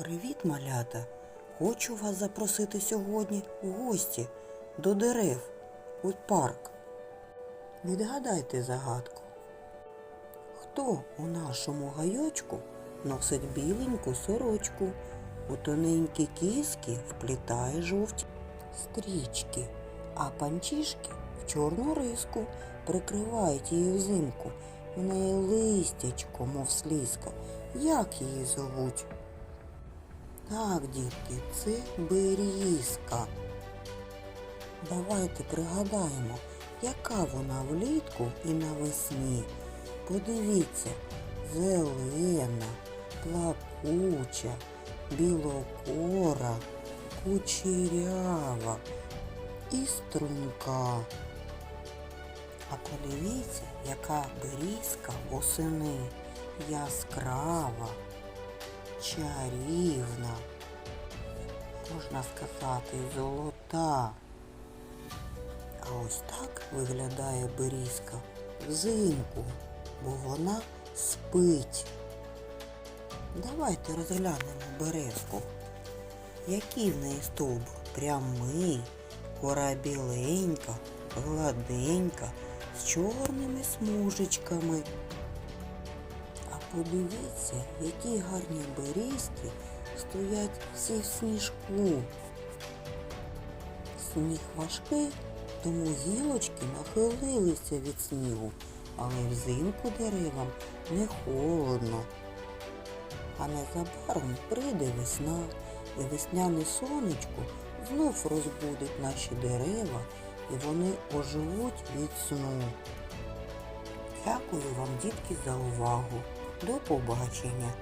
Привіт, малята! Хочу вас запросити сьогодні в гості до дерев у парк. Відгадайте загадку. Хто у нашому гайочку носить біленьку сорочку, у тоненькі кіски вплітає жовті стрічки, а панчішки в чорну риску прикривають її взимку. В неї листячко, мов слізка. Як її зовуть? Так, дітки, це берізка. Давайте пригадаємо, яка вона влітку і навесні. Подивіться, зелена, плакуча, білокора, кучерява і струнка. А подивіться, яка берізка восени яскрава, чарівна, можна сказати, золота. А ось так виглядає берізка взимку, бо вона спить. Давайте розглянемо березку. Який в неї стовбур? Прямий, кора біленька, гладенька, з чорними смужечками. Подивіться, які гарні берізки стоять всі в сніжку. Сніг важкий, тому гілочки нахилилися від снігу, але взимку деревам не холодно. А незабаром прийде весна, і весняне сонечко знов розбудить наші дерева, і вони оживуть від сну. Дякую вам, дітки, за увагу. До побачення!